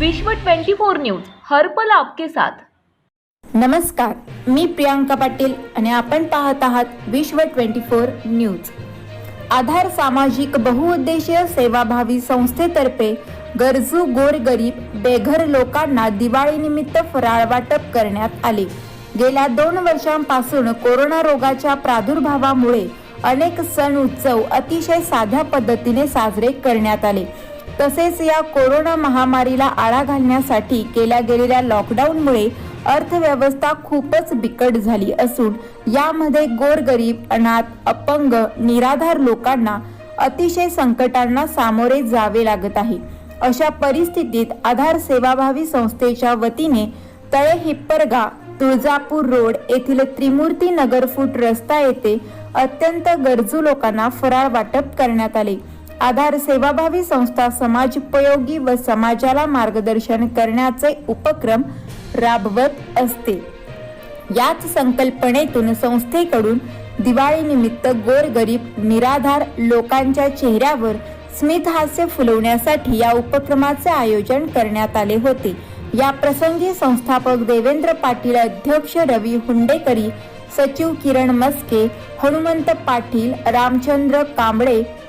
विश्व 24 न्यूज हर्पल आपके साथ. नमस्कार मी प्रियांका पाटील आणि आपण पाहत आहात विश्व 24 न्यूज. आधार सामाजिक बहुउद्देशीय सेवाभावी संस्थेतर्फे गरजू गोरगरीब बेघर लोकांना दिवाळीनिमित्त फराळ वाटप करण्यात आले. गेल्या दोन वर्षांपासून कोरोना रोगाच्या प्रादुर्भावामुळे अनेक सण उत्सव अतिशय साध्या पद्धतीने साजरे करण्यात आले. तसेच या कोरोना महामारीला आळा घालण्यासाठी केल्या गेलेल्या लॉकडाऊनमुळे अर्थव्यवस्था खूपच बिकट झाली असून यामध्ये गोरगरीब अनाथ अपंग निराधार लोकांना अतिशय संकटांना सामोरे जावे लागत आहे. अशा परिस्थितीत आधार सेवाभावी संस्थेच्या वतीने तळे हिप्परगा तुळजापूर रोड येथील त्रिमूर्ती नगर फूट रस्ता येथे अत्यंत गरजू लोकांना फराळ वाटप करण्यात आले. आधार सेवाभावी संस्था समाजोपयोगी व समाजाला मार्गदर्शन करण्याचे उपक्रम राबवत असते. याच संकल्पनेतून संस्थेकडून दिवाळीनिमित्त गोरगरीब निराधार लोकांच्या चेहऱ्यावर स्मितहास्य फुलवण्यासाठी या उपक्रमाचे आयोजन करण्यात आले होते. या प्रसंगी संस्थापक देवेंद्र पाटील अध्यक्ष रवी हुंडेकरी सचिव किरण मस्के हनुमंत पाटील रामचंद्र कांबळे